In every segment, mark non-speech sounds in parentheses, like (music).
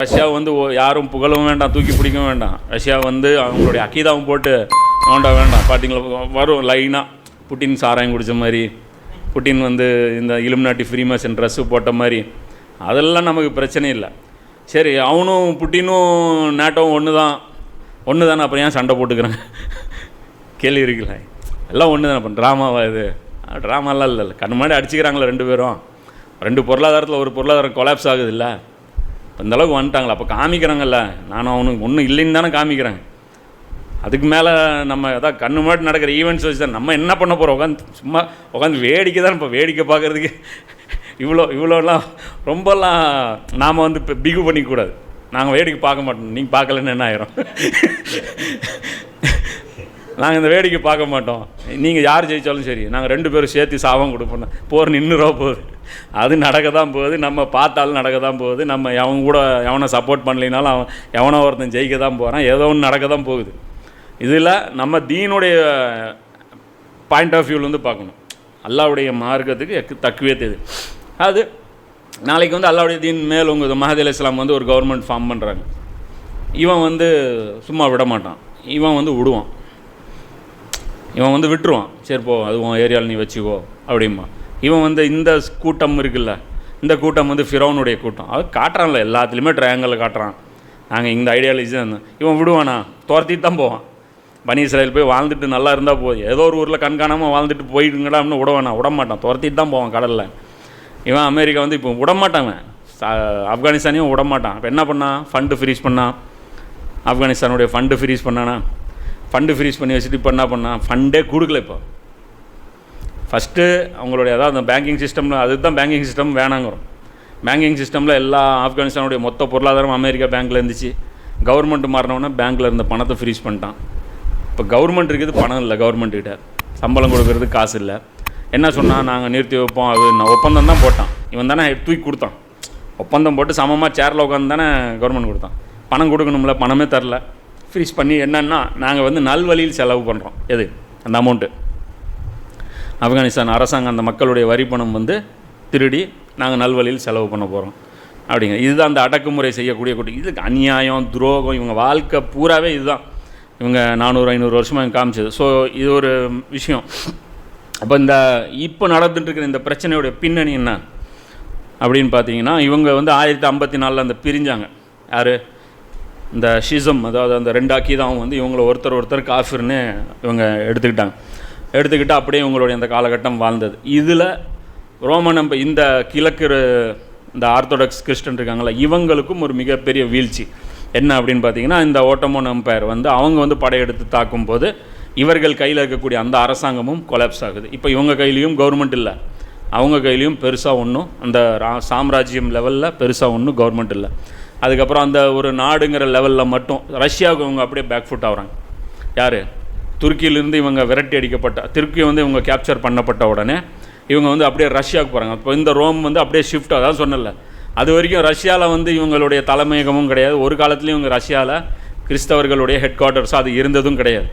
Russia வந்து ஓ- யாரும் புகழவும் வேண்டாம் தூக்கி பிடிக்கவும் வேண்டாம். ரஷ்யா வந்து அவங்களுடைய அக்கீதாவும் போட்டு வேண்டாம் வேண்டாம். பார்த்தீங்களா வரும் லைனாக புட்டின் சாராயம் குடித்த மாதிரி புட்டின் வந்து இந்த இலுமினாட்டி ஃப்ரீமேசன் ட்ரெஸ்ஸு போட்ட மாதிரி. அதெல்லாம் நமக்கு பிரச்சனை இல்லை. சரி அவனும் புட்டினும் நேட்டோவும் ஒன்று தான் ஒன்று தானே அப்புறம் ஏன் சண்டை போட்டுக்கிறாங்க? கேள்வி இருக்குல்ல. எல்லாம் ஒன்று தானே இப்போ ட்ராமாவா இது? ட்ராமாலாம் இல்லை இல்லை. கண்ணு முன்னாடி அடிச்சுக்கிறாங்களே ரெண்டு பேரும். ரெண்டு பொருளாதாரத்தில் ஒரு பொருளாதாரம் கொலாப்ஸ் ஆகுது இல்லை அந்த அளவுக்கு வந்துட்டாங்களா அப்போ காமிக்கிறாங்கல்ல. நானும் அவனுக்கு ஒன்றும் இல்லைன்னு தானே காமிக்கிறேன். அதுக்கு மேலே நம்ம அதான் கண்ணு முன்னாடி நடக்கிற ஈவெண்ட்ஸ் வச்சு தான் நம்ம என்ன பண்ண போகிறோம் உட்காந்து சும்மா உட்காந்து வேடிக்கை தான் இப்போ வேடிக்கை பார்க்குறதுக்கு. இவ்வளோ இவ்வளோலாம் ரொம்பலாம் நாம் வந்து இப்போ பிகு பண்ணிக்கூடாது நாங்கள் வேடிக்கை பார்க்க மாட்டோம். நீங்கள் பார்க்கலன்னு என்ன ஆயிரும்? நாங்கள் இந்த வேடிக்கை பார்க்க மாட்டோம். நீங்கள் யார் ஜெயித்தாலும் சரி நாங்கள் ரெண்டு பேரும் சேர்த்து சாபம் கொடுப்போம். போர் நின்றுரோ போகுது அது நடக்க தான் போகுது நம்ம பார்த்தாலும் நடக்க தான் போகுது நம்ம எவன் கூட எவனை சப்போர்ட் பண்ணலைனாலும் அவன் எவனோ ஒருத்தன் ஜெயிக்க தான் போகிறான் ஏதோ ஒன்று நடக்க தான் போகுது. இதில் நம்ம தீனுடைய பாயிண்ட் ஆஃப் வியூலேருந்து பார்க்கணும். அல்லாவுடைய மார்க்கத்துக்கு எக்கு- தக்குவே அது நாளைக்கு வந்து அல்லாவுடைய தீன் மேல் உங்கள் மஹதி அலி இஸ்லாம் வந்து ஒரு கவர்மெண்ட் ஃபார்ம் பண்ணுறாங்க இவன் வந்து சும்மா விட மாட்டான். இவன் வந்து விடுவான் இவன் வந்து விட்டுருவான். சரி போ அது உன் ஏரியாவில் நீ வச்சுக்கோ அப்படிம்பா இவன் வந்து இந்த கூட்டம் இருக்குல்ல இந்த கூட்டம் வந்து ஃபிரோனுடைய கூட்டம். அது காட்டுறான்ல எல்லாத்துலேயுமே ட்ரையாங்கலில் காட்டுறான். நாங்கள் இந்த ஐடியாலஜி தான் இவன் விடுவானா? துரத்திட்டு தான் போவான். பனி சிலையில் போய் வாழ்ந்துட்டு நல்லா இருந்தால் போதும். ஏதோ ஒரு ஊரில் கண்காணாமல் வாழ்ந்துட்டு போயிடுங்கடா அப்படின்னு விடவானா விட மாட்டான். துரத்திட்டு தான் போவான் கடலில். இவன் அமெரிக்கா வந்து இப்போ விடமாட்டான் ஆப்கானிஸ்தானையும் விட மாட்டான். இப்போ என்ன பண்ணான்? ஃபண்டு ஃப்ரீஸ் பண்ணான். ஆப்கானிஸ்தானுடைய ஃபண்டு ஃப்ரீஸ் பண்ணானா? ஃபண்டு ஃப்ரீஸ் பண்ணி வச்சுட்டு இப்போ என்ன பண்ணான்? ஃபண்டே கொடுக்கல இப்போ. ஃபஸ்ட்டு அவங்களுடைய அதாவது அந்த பேங்கிங் சிஸ்டமில் அதுதான் பேங்கிங் சிஸ்டம் வேணாங்கிறோம். பேங்கிங் சிஸ்டமில் எல்லா ஆப்கானிஸ்தானுடைய மொத்த பொருளாதாரம் அமெரிக்கா பேங்க்கில் இருந்துச்சு. கவர்மெண்ட் மாறினோடனே பேங்க்கில் இருந்த பணத்தை ஃப்ரீஸ் பண்ணிட்டான். இப்போ கவர்மெண்ட் இருக்குது பணம் இல்லை கவர்மெண்ட்டுக்கிட்ட சம்பளம் கொடுக்கறது காசு இல்லை. என்ன சொன்னால் நாங்கள் நிறுத்தி வைப்போம் அது நான் ஒப்பந்தம் தான் போட்டான். இவன் தானே தூக்கி கொடுத்தான். ஒப்பந்தம் போட்டு சமமாக சேரில் உட்காந்து தானே கவர்மெண்ட் கொடுத்தான். பணம் கொடுக்கணும்ல பணமே தரல. ஃப்ரீஸ் பண்ணி என்னென்னா நாங்கள் வந்து நல்வழியில் செலவு பண்ணுறோம் எது? அந்த அமௌண்ட்டு ஆப்கானிஸ்தான் அரசாங்கம் அந்த மக்களுடைய வரி பணம் வந்து திருடி நாங்கள் நல்வழியில் செலவு பண்ண போகிறோம் அப்படிங்க. இதுதான் அந்த அடக்குமுறை செய்யக்கூடிய கூட்டம் இதுக்கு அநியாயம் துரோகம் இவங்க வாழ்க்கை பூராவே இதுதான். இவங்க நானூறு ஐநூறு வருஷமாக காமிச்சது. ஸோ இது ஒரு விஷயம். அப்போ இந்த இப்போ நடந்துட்டுருக்கிற இந்த பிரச்சனையோட பின்னணி என்ன? அப்படின்னு பார்த்தீங்கன்னா இவங்க வந்து ஆயிரத்தி ஐம்பத்தி நாலில் அந்த பிரிஞ்சாங்க. யார்? இந்த ஷிசம் அதாவது அந்த ரெண்டு அக்கீதாவும் வந்து இவங்களை ஒருத்தர் ஒருத்தர் காஃபிர்னு இவங்க எடுத்துக்கிட்டாங்க. எடுத்துக்கிட்டு அப்படியே உங்களுடைய அந்த காலகட்டம் வாழ்ந்தது. இதில் ரோமன் நம்ப இந்த கிழக்கு இந்த ஆர்த்தோடாக்ஸ் கிறிஸ்டன் இருக்காங்களா இவங்களுக்கும் ஒரு மிகப்பெரிய வீழ்ச்சி. என்ன அப்படின்னு பார்த்தீங்கன்னா இந்த ஓட்டமோன் அம்பையர் வந்து அவங்க வந்து படையெடுத்து தாக்கும்போது இவர்கள் கையில் இருக்கக்கூடிய அந்த அரசாங்கமும் கொலாப்ஸ் ஆகுது. இப்போ இவங்க கையிலையும் கவர்மெண்ட் இல்லை. அவங்க கையிலையும் பெருசாக ஒன்றும் அந்த ரா- சாம்ராஜ்யம் லெவலில் பெருசாக ஒன்றும் கவர்மெண்ட் இல்லை. அதுக்கப்புறம் அந்த ஒரு நாடுங்கிற லெவலில் மட்டும் ரஷ்யாவுக்கு இவங்க அப்படியே பேக் ஃபுட் ஆகுறாங்க. யார்? துருக்கியிலிருந்து இவங்க விரட்டி அடிக்கப்பட்ட துருக்கி வந்து இவங்க கேப்சர் பண்ணப்பட்ட உடனே இவங்க வந்து அப்படியே ரஷ்யாவுக்கு போகிறாங்க இப்போ இந்த ரோம் வந்து அப்படியே ஷிஃப்ட் அதான் சொன்னல அது வரைக்கும் ரஷ்யாவில் வந்து இவங்களுடைய தலைமையகமும் கிடையாது. ஒரு காலத்துலேயும் இவங்க ரஷ்யாவில் கிறிஸ்தவர்களுடைய ஹெட் குவார்ட்டர்ஸ் அது இருந்ததும் கிடையாது.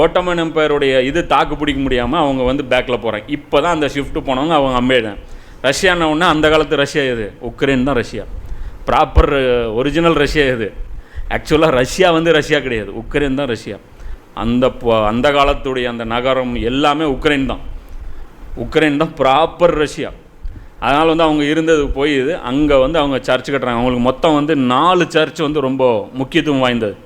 ஓட்டமன் எம்பையருடைய இது தாக்கு பிடிக்க முடியாமல் அவங்க வந்து பேக்கில் போகிறாங்க இப்போ தான் அந்த ஷிஃப்ட் போனவங்க அவங்க அம்பேடன் ரஷ்யான ஒன்று அந்த காலத்து ரஷ்யா எது? உக்ரைன் தான் ரஷ்யா. ப்ராப்பர் ஒரிஜினல் ரஷ்யா எது? ஆக்சுவலாக ரஷ்யா வந்து ரஷ்யா கிடையாது. உக்ரைன் தான் ரஷ்யா. அந்த அந்த காலத்துடைய அந்த நகரம் எல்லாமே உக்ரைன் தான். உக்ரைன் தான் ப்ராப்பர் ரஷ்யா. அதனால் வந்து அவங்க இருந்தது போய் இது அங்கே வந்து அவங்க சர்ச் கட்டுறாங்க. அவங்களுக்கு மொத்தம் வந்து நாலு சர்ச் வந்து ரொம்ப முக்கியத்துவம் வாய்ந்தது.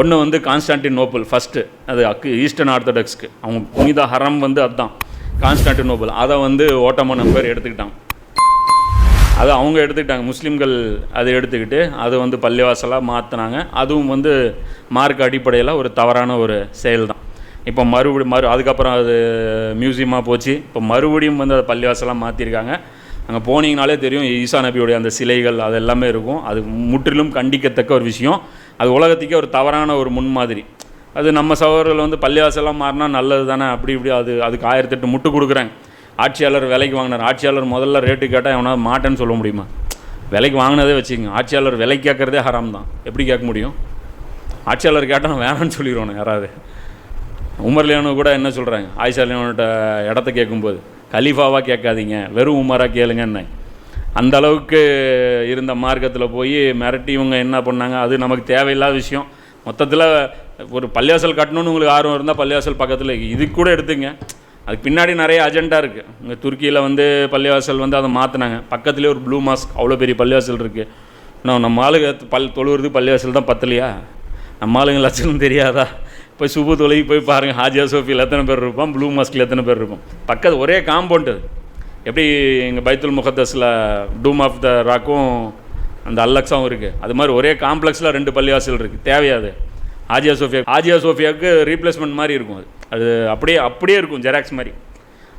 ஒன்று வந்து கான்ஸ்டான்டின் நோபல் ஃபஸ்ட்டு அது அக்கு ஈஸ்டர்ன் ஆர்த்தடாக்ஸ்க்கு அவங்க புனித ஹரம் வந்து அதுதான் கான்ஸ்டான்டின் நோபல் அதை வந்து ஓட்டமன் நம்பர் எடுத்துக்கிட்டாங்க அது அவங்க எடுத்துக்கிட்டாங்க. முஸ்லீம்கள் அதை எடுத்துக்கிட்டு அது வந்து பள்ளிவாசலாக மாற்றினாங்க அதுவும் வந்து மார்க் அடிப்படையில் ஒரு தவறான ஒரு செயல் தான் இப்போ மறுபடி மறு அதுக்கப்புறம் அது மியூசியமாக போச்சு. இப்போ மறுபடியும் வந்து அதை பள்ளிவாசலாக மாற்றிருக்காங்க அங்கே போனீங்கனாலே தெரியும் ஈசா நபியுடைய அந்த சிலைகள் அது எல்லாமே இருக்கும். அது முற்றிலும் கண்டிக்கத்தக்க ஒரு விஷயம். அது உலகத்துக்கே ஒரு தவறான ஒரு முன்மாதிரி. அது நம்ம சகோதரர்கள் வந்து பள்ளிவாசலாம் மாறினா நல்லது தானே அப்படி இப்படி அது அதுக்கு ஆயிரத்தெட்டு முட்டு கொடுக்குறாங்க ஆட்சியாளர் விலைக்கு வாங்கினார். ஆட்சியாளர் முதல்ல ரேட்டு கேட்டால் எவனாவது மாட்டேன்னு சொல்ல முடியுமா? விலைக்கு வாங்கினதே வச்சுக்கோங்க. ஆட்சியாளர் விலை கேட்குறதே ஹராம் தான். எப்படி கேட்க முடியும்? ஆட்சியாளர் கேட்டால் நான் வேணான்னு சொல்லிடுவானு யாராவது. உமர்லியானு கூட என்ன சொல்கிறாங்க ஆயிஷாலியானோட இடத்த கேட்கும்போது கலீஃபாவாக கேட்காதீங்க வெறும் உமராக கேளுங்கன்னு. அந்த அளவுக்கு இருந்த மார்க்கத்தில் போய் மிரட்டி இவங்க என்ன பண்ணாங்க? அது நமக்கு தேவையில்லாத விஷயம். மொத்தத்தில் ஒரு பள்ளியாசல் கட்டணும்னு உங்களுக்கு ஆர்வம் இருந்தால் பள்ளியாசல் பக்கத்தில் இது கூட எடுத்துங்க. அதுக்கு பின்னாடி நிறைய அஜெண்டா இருக்குது இங்கே துருக்கியில் வந்து பள்ளிவாசல் வந்து அதை மாற்றினாங்க பக்கத்துலேயே ஒரு ப்ளூ மாஸ்க் அவ்வளோ பெரிய பள்ளிவாசல் இருக்குது நான் நம்ம ஆளுங்க பல் தொழுவுறது பள்ளிவாசல் தான் பத்தலையா? நம்ம ஆளுங்க லட்சணம் தெரியாதா? போய் சுபு தொலைக்கு போய் பாருங்கள் ஹாஜியா சோஃபியில் எத்தனை பேர் இருப்போம்? ப்ளூ மாஸ்கில் எத்தனை பேர் இருப்போம்? பக்கத்து ஒரே காம்பவுண்டு எப்படி எங்கள் பைத்துல் முகத்தஸில் டூம் ஆஃப் த ராக்கும் அந்த அல்லக்ஸாவும் இருக்குது அது மாதிரி ஒரே காம்ப்ளெக்ஸில் ரெண்டு பள்ளிவாசல் இருக்குது தேவையாது ஆஜியா சோஃபியா ஆஜியா சோஃபியாவுக்கு ரீப்ளேஸ்மெண்ட் மாதிரி இருக்கும் அது. அது அப்படியே அப்படியே இருக்கும் ஜெராக்ஸ் மாதிரி.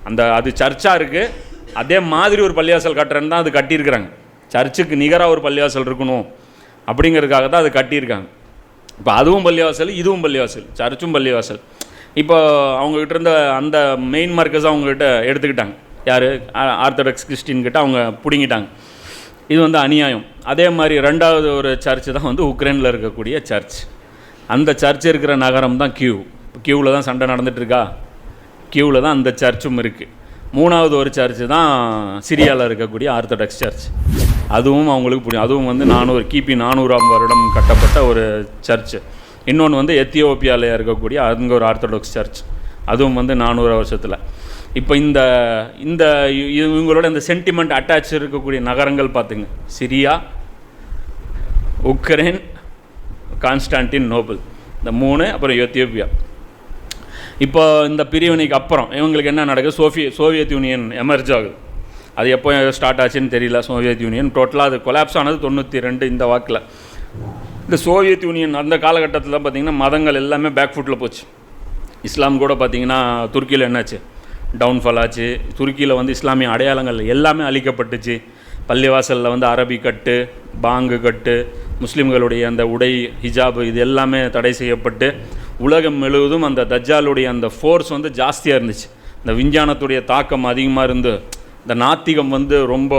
அந்த அது சர்ச்சாக இருக்குது அதே மாதிரி ஒரு பள்ளிவாசல் கட்டுறேன்னு தான் அது கட்டியிருக்கிறாங்க. சர்ச்சுக்கு நிகராக ஒரு பள்ளிவாசல் இருக்கணும் அப்படிங்கிறதுக்காக தான் அது கட்டியிருக்காங்க. இப்போ அதுவும் பள்ளிவாசல் இதுவும் பள்ளிவாசல் சர்ச்சும் பள்ளிவாசல். இப்போ அவங்கக்கிட்ட இருந்த அந்த மெயின் மார்க்கஸ் அவங்கக்கிட்ட எடுத்துக்கிட்டாங்க. யார்? ஆர்த்தடாக்ஸ் கிறிஸ்டின் கிட்ட அவங்க பிடுங்கிட்டாங்க. இது வந்து அநியாயம். அதே மாதிரி ரெண்டாவது ஒரு சர்ச் தான் வந்து உக்ரைனில் இருக்கக்கூடிய சர்ச். அந்த சர்ச் இருக்கிற நகரம் தான் கியூ கியூவில் தான் சண்டை நடந்துகிட்ருக்கா கியூவில் தான் அந்த சர்ச்சும் இருக்குது மூணாவது ஒரு சர்ச்சு தான் சிரியாவில் இருக்கக்கூடிய ஆர்த்தடாக்ஸ் சர்ச் அதுவும் அவங்களுக்கு பிடிக்கும் அதுவும் வந்து நானூறு கிபி நானூறாம் வருடம் கட்டப்பட்ட ஒரு சர்ச்சு இன்னொன்று வந்து எத்தியோப்பியாவில் இருக்கக்கூடிய அங்கே ஒரு ஆர்த்தடாக்ஸ் சர்ச் அதுவும் வந்து நானூறு வருஷத்தில். இப்போ இந்த இந்த இவங்களோட இந்த சென்டிமெண்ட் அட்டாச் இருக்கக்கூடிய நகரங்கள் பார்த்துங்க சிரியா உக்ரைன் கான்ஸ்டான்டின் நோபல். இந்த மூணு அப்புறம் எத்தியோப்பியா. இப்போ இந்த பிரிவினைக்கு அப்புறம் இவங்களுக்கு என்ன நடக்குது? சோஃபிய சோவியத் யூனியன் எமர்ஜ் ஆகுது. அது எப்போ ஸ்டார்ட் ஆச்சுன்னு தெரியல. சோவியத் யூனியன் டோட்டலாக அது கொலாப்ஸ் ஆனது தொண்ணூற்றி ரெண்டு இந்த வாக்கில். இந்த சோவியத் யூனியன் அந்த காலகட்டத்தில் பார்த்திங்கன்னா மதங்கள் எல்லாமே பேக் ஃபுட்டில் போச்சு. இஸ்லாம் கூட பார்த்திங்கன்னா துருக்கியில் என்னாச்சு? டவுன்ஃபால் ஆச்சு. துருக்கியில் வந்து இஸ்லாமிய அடையாளங்கள் எல்லாமே அழிக்கப்பட்டுச்சு. பள்ளிவாசலில் வந்து அரபி கட்டு பாங்கு கட்டு முஸ்லீம்களுடைய அந்த உடை ஹிஜாப் இது எல்லாமே தடை செய்யப்பட்டு உலகம் முழுவதும் அந்த தஜ்ஜாலுடைய அந்த ஃபோர்ஸ் வந்து ஜாஸ்தியாக இருந்துச்சு. இந்த விஞ்ஞானத்துடைய தாக்கம் அதிகமாக இருந்து இந்த நாத்திகம் வந்து ரொம்ப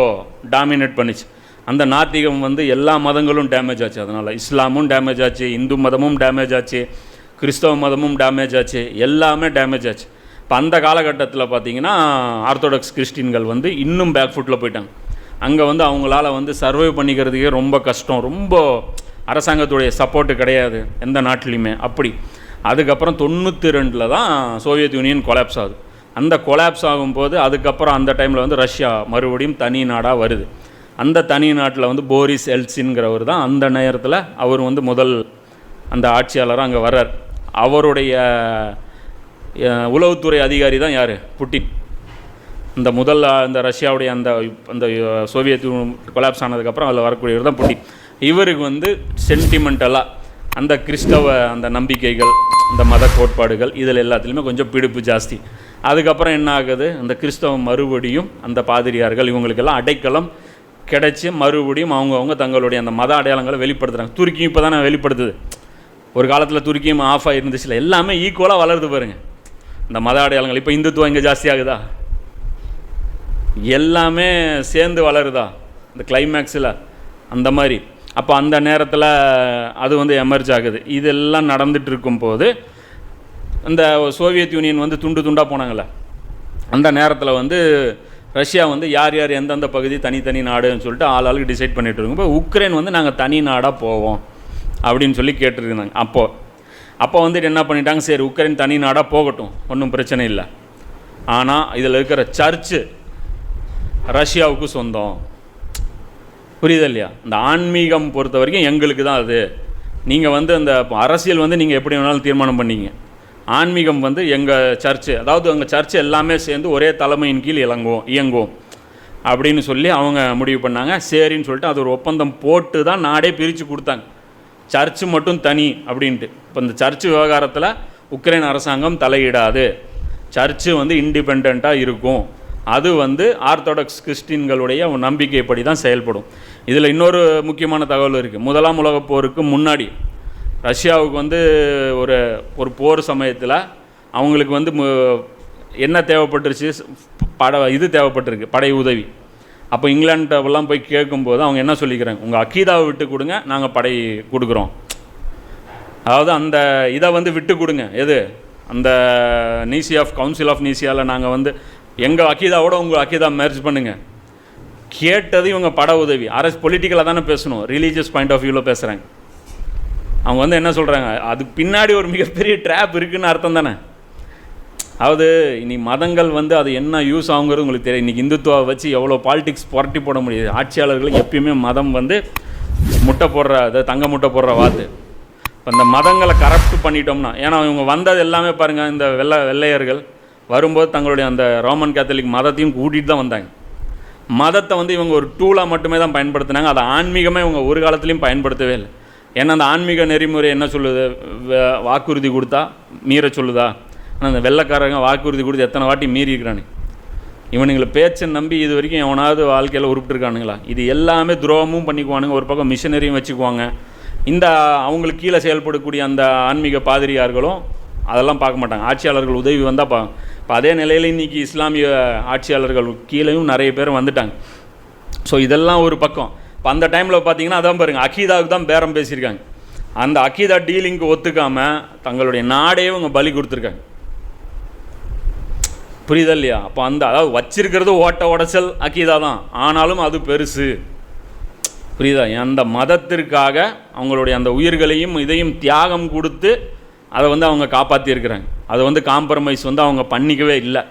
டாமினேட் பண்ணுச்சு. அந்த நாத்திகம் வந்து எல்லா மதங்களும் டேமேஜ் ஆச்சு. அதனால் இஸ்லாமும் டேமேஜ் ஆச்சு இந்து மதமும் டேமேஜ் ஆச்சு கிறிஸ்தவ மதமும் டேமேஜ் ஆச்சு எல்லாமே டேமேஜ் ஆச்சு. இப்போ அந்த காலகட்டத்தில் பார்த்தீங்கன்னா ஆர்த்தோடாக்ஸ் கிறிஸ்டின்கள் வந்து இன்னும் பேக் ஃபுட்டில் போயிட்டாங்க. அங்கே வந்து அவங்களால வந்து சர்வை பண்ணிக்கிறதுக்கே ரொம்ப கஷ்டம். ரொம்ப அரசாங்கத்துடைய சப்போர்ட்டு கிடையாது எந்த நாட்டிலையுமே. அப்படி. அதுக்கப்புறம் தொண்ணூற்றி ரெண்டில் தான் சோவியத் யூனியன் கொலாப்ஸ் ஆகுது. அந்த கொலாப்ஸ் ஆகும்போது அதுக்கப்புறம் அந்த டைமில் வந்து ரஷ்யா மறுபடியும் தனி நாடாக வருது. அந்த தனி நாட்டில் வந்து போரிஸ் எல்சின்கிறவர் தான் அந்த நேரத்தில் அவர் வந்து முதல் அந்த ஆட்சியாளராக அங்கே வர்றார். அவருடைய உளவுத்துறை அதிகாரி தான் யார்? புட்டின். இந்த முதல் அந்த இந்த ரஷ்யாவுடைய அந்த அந்த சோவியத் கொலாப்ஸ் ஆனதுக்கப்புறம் அதில் வரக்கூடியவர் தான் புட்டின். இவருக்கு வந்து சென்டிமெண்டலாக அந்த கிறிஸ்தவ அந்த நம்பிக்கைகள் அந்த மத கோட்பாடுகள் இதில் எல்லாத்துலேயுமே கொஞ்சம் பிடிப்பு ஜாஸ்தி. அதுக்கப்புறம் என்ன ஆகுது? அந்த கிறிஸ்தவம் மறுபடியும் அந்த பாதிரியார்கள் இவங்களுக்கெல்லாம் அடைக்கலம் கிடைச்சி மறுபடியும் அவங்கவுங்க தங்களுடைய அந்த மத அடையாளங்களை வெளிப்படுத்துகிறாங்க துருக்கியும் இப்போ தானே வெளிப்படுத்துது. ஒரு காலத்தில் துருக்கியும் ஆஃப் இருந்துச்சுல எல்லாமே ஈக்குவலாக வளருது பாருங்கள் இந்த மத அடையாளங்கள் இப்போ இந்துத்துவம் இங்கே ஜாஸ்தி ஆகுதா? எல்லாமே சேர்ந்து வளருதா? இந்த கிளைமேக்ஸில் அந்த மாதிரி. அப்போ அந்த நேரத்தில் அது வந்து எமர்ஜ் ஆகுது. இதெல்லாம் நடந்துட்டு இருக்கும்போது இந்த சோவியத் யூனியன் வந்து துண்டு துண்டாக போனாங்களே அந்த நேரத்தில் வந்து ரஷ்யா வந்து யார் யார் எந்தெந்த பகுதி தனித்தனி நாடுன்னு சொல்லிட்டு ஆள் ஆளுக்கு டிசைட் இருக்கும் இருக்கும்போது உக்ரைன் வந்து நாங்கள் தனி நாடாக போவோம் அப்படின்னு சொல்லி கேட்டுருந்தாங்க. அப்போது அப்போ வந்துட்டு என்ன பண்ணிட்டாங்க? சரி உக்ரைன் தனி நாடாக போகட்டும். ஒன்றும் பிரச்சனை இல்லை. ஆனால் இதில் இருக்கிற சர்ச்சு ரஷ்யாவுக்கு சொந்தம். புரியுது இல்லையா? இந்த ஆன்மீகம் பொறுத்த வரைக்கும் எங்களுக்கு தான் அது. நீங்கள் வந்து அந்த அரசியல் வந்து நீங்கள் எப்படி வேணாலும் தீர்மானம் பண்ணீங்க. ஆன்மீகம் வந்து எங்கள் சர்ச்சு அதாவது எங்கள் சர்ச்சு எல்லாமே சேர்ந்து ஒரே தலைமையின் கீழ் இயங்குவோம் இயங்குவோம். அப்படின்னு சொல்லி அவங்க முடிவு பண்ணாங்க. சரின்னு சொல்லிட்டு அது ஒரு ஒப்பந்தம் போட்டு தான் நாடே பிரித்து கொடுத்தாங்க. சர்ச்சு மட்டும் தனி அப்படின்ட்டு. இப்போ இந்த சர்ச்சு விவகாரத்தில் உக்ரைன் அரசாங்கம் தலையிடாது. சர்ச்சு வந்து இண்டிபெண்ட்டாக இருக்கும். அது வந்து ஆர்த்தடாக்ஸ் கிறிஸ்டின்களுடைய நம்பிக்கைப்படி தான் செயல்படும். இதில் இன்னொரு முக்கியமான தகவல் இருக்குது முதலாம் உலகப் போருக்கு முன்னாடி ரஷ்யாவுக்கு வந்து ஒரு ஒரு போர் சமயத்தில் அவங்களுக்கு வந்து மு- என்ன தேவைப்பட்டுருச்சு? பட இது தேவைப்பட்டிருக்கு படை உதவி. அப்போ இங்கிலாண்டெல்லாம் போய் கேட்கும்போது அவங்க என்ன சொல்லிக்கிறாங்க? உங்கள் அக்கீதாவை விட்டு கொடுங்க நாங்கள் படை கொடுக்குறோம். அதாவது அந்த இதை வந்து விட்டு கொடுங்க. எது? அந்த நீசி ஆஃப் கவுன்சில் ஆஃப் நீசியாவில் நாங்கள் வந்து எங்கள் அக்கீதாவோட உங்கள் அக்கீதா மேர்ஜ் பண்ணுங்கள் கேட்டது இவங்க பட உதவி. அரசு பொலிட்டிக்கலாக தானே பேசணும். ரிலீஜியஸ் பாயிண்ட் ஆஃப் வியூவில் பேசுகிறாங்க அவங்க வந்து என்ன சொல்கிறாங்க அதுக்கு பின்னாடி ஒரு மிகப்பெரிய ட்ராப் இருக்குதுன்னு அர்த்தம் தானே. அதாவது இனி மதங்கள் வந்து அது என்ன யூஸ் ஆகுங்கிறது உங்களுக்கு தெரியும். இன்றைக்கி இந்துத்துவா வச்சு எவ்வளோ பாலிடிக்ஸ் புரட்டி போட முடியுது. ஆட்சியாளர்களுக்கு எப்பயுமே மதம் வந்து முட்டை போடுற அது தங்க முட்டை போடுற வாத்து இப்போ இந்த மதங்களை கரப்ட் பண்ணிட்டோம்னா ஏன்னா இவங்க வந்தது எல்லாமே பாருங்கள் இந்த வெள்ளை வெள்ளையர்கள். வரும்போது தங்களுடைய அந்த ரோமன் கேத்தலிக் மதத்தையும் கூட்டிகிட்டு தான் வந்தாங்க. மதத்தை வந்து இவங்க ஒரு டூலாக மட்டுமே தான் பயன்படுத்தினாங்க. அதை ஆன்மீகமே இவங்க ஒரு காலத்துலேயும் பயன்படுத்தவே இல்லை. ஏன்னா அந்த ஆன்மீக நெறிமுறை என்ன சொல்லுது? வ- வாக்குறுதி கொடுத்தா மீற சொல்லுதா? ஆனால் அந்த வெள்ளைக்காரங்க வாக்குறுதி கொடுத்து எத்தனை வாட்டி மீறி இவனுங்களை பேச்சை நம்பி இது வரைக்கும் எவனாவது வாழ்க்கையில் உருப்பிட்டுருக்கானுங்களா? இது எல்லாமே துரோகமும் பண்ணிக்குவானுங்க. ஒரு பக்கம் மிஷினரியும் வச்சுக்குவாங்க. இந்த அவங்களுக்கு கீழே செயல்படக்கூடிய அந்த ஆன்மீக பாதிரியார்களும் அதெல்லாம் பார்க்க மாட்டாங்க. ஆட்சியாளர்கள் உதவி வந்தால் பா இப்போ அதே நிலையில் இன்றைக்கி இஸ்லாமிய ஆட்சியாளர்கள் கீழேயும் நிறைய பேர் வந்துட்டாங்க. ஸோ இதெல்லாம் ஒரு பக்கம். இப்போ அந்த டைமில் பார்த்தீங்கன்னா அதான் பாருங்கள் அக்கீதாவுக்கு தான் பேரம் பேசியிருக்காங்க. அந்த அக்கீதா டீலிங்க்கு ஒத்துக்காமல் தங்களுடைய நாடே இவங்க பலி கொடுத்துருக்காங்க. புரியுதா இல்லையா? அப்போ அந்த அதாவது வச்சிருக்கிறது ஓட்ட உடச்சல் அக்கீதா தான். ஆனாலும் அது பெருசு. புரியுதா? அந்த மதத்திற்காக அவங்களுடைய அந்த உயிர்களையும் இதையும் தியாகம் கொடுத்து அதை வந்து அவங்க காப்பாற்றியிருக்கிறாங்க அதை வந்து காம்ப்ரமைஸ் வந்து அவங்க பண்ணிக்கவே இல்லை.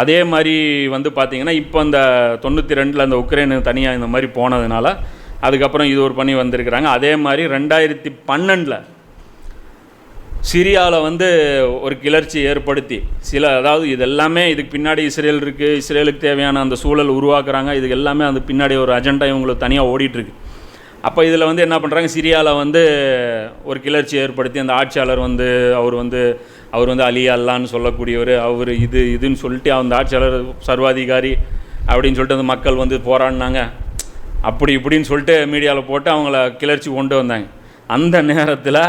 அதே மாதிரி வந்து பார்த்திங்கன்னா இப்போ இந்த தொண்ணூற்றி ரெண்டில் அந்த உக்ரைனு தனியாக இந்த மாதிரி போனதுனால அதுக்கப்புறம் இது ஒரு பண்ணி வந்திருக்கிறாங்க. அதே மாதிரி ரெண்டாயிரத்தி பன்னெண்டில் சிரியாவில் வந்து ஒரு கிளர்ச்சி ஏற்படுத்தி சில அதாவது இது எல்லாமே இதுக்கு பின்னாடி இஸ்ரேல் இருக்குது இஸ்ரேலுக்கு தேவையான அந்த சூழல் உருவாக்குறாங்க இதுக்கு எல்லாமே அந்த பின்னாடி ஒரு அஜெண்டா இவங்களுக்கு தனியாக ஓடிட்டுருக்கு அப்போ இதில் வந்து என்ன பண்ணுறாங்க சிரியாவில் வந்து ஒரு கிளர்ச்சி ஏற்படுத்தி அந்த ஆட்சியாளர் வந்து அவர் வந்து அவர் வந்து அலி அல்லான்னு சொல்லக்கூடியவர் அவர் இது இதுன்னு சொல்லிட்டு அந்த ஆட்சியாளர் சர்வாதிகாரி அப்படின்னு சொல்லிட்டு அந்த மக்கள் வந்து போராடினாங்க. அப்படி இப்படின்னு சொல்லிட்டு மீடியாவில் போட்டு அவங்கள கிளர்ச்சி கொண்டு வந்தாங்க. அந்த நேரத்தில்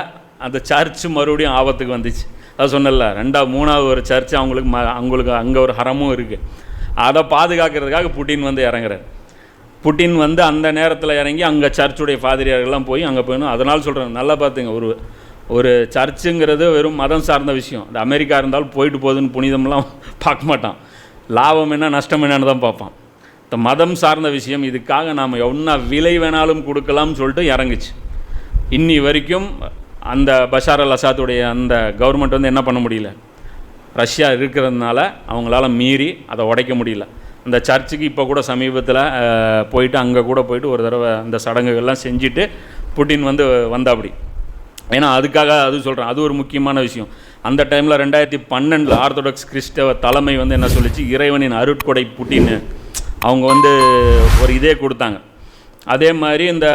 அந்த சர்ச்சு மறுபடியும் ஆபத்துக்கு வந்துச்சு. அதை சொன்னல ரெண்டாவது மூணாவது ஒரு சர்ச்சு அவங்களுக்கு ம அவங்களுக்கு அங்கே ஒரு ஹரமும் இருக்குது அதை பாதுகாக்கிறதுக்காக புட்டின் வந்து இறங்குறாரு. புட்டின் வந்து அந்த நேரத்தில் இறங்கி அங்கே சர்ச்சுடைய பாதிரியார்கள்லாம் போய் அங்கே போயணும் அதனால் சொல்கிறேன் நல்லா பார்த்துங்க. ஒரு ஒரு சர்ச்சுங்கிறது வெறும் மதம் சார்ந்த விஷயம். இந்த அமெரிக்கா இருந்தாலும் போயிட்டு போகுதுன்னு புனிதம்லாம் (laughs) பார்க்க மாட்டான். லாபம் என்ன நஷ்டம் என்னன்னு தான் பார்ப்பான். இந்த மதம் சார்ந்த விஷயம் இதுக்காக நாம் என்ன விலை வேணாலும் கொடுக்கலாம்னு சொல்லிட்டு இறங்குச்சு. இன்னி வரைக்கும் அந்த பஷார் அல் அசாத்துடைய அந்த கவர்மெண்ட் வந்து என்ன பண்ண முடியல? ரஷ்யா இருக்கிறதுனால அவங்களால மீறி அதை உடைக்க முடியல. அந்த சர்ச்சுக்கு இப்போ கூட சமீபத்தில் போயிட்டு அங்கே கூட போயிட்டு ஒரு தடவை அந்த சடங்குகள்லாம் செஞ்சுட்டு புட்டின் வந்து வந்தாப்படி. ஏன்னா அதுக்காக அது சொல்கிறேன் அது ஒரு முக்கியமான விஷயம். அந்த டைமில் ரெண்டாயிரத்தி பன்னெண்டில் ஆர்த்தடாக்ஸ் கிறிஸ்தவ தலைமை வந்து என்ன சொல்லிச்சு? இறைவனின் அருட்கொடை புட்டின்னு. அவங்க வந்து ஒரு இதே கொடுத்தாங்க. அதே மாதிரி இந்த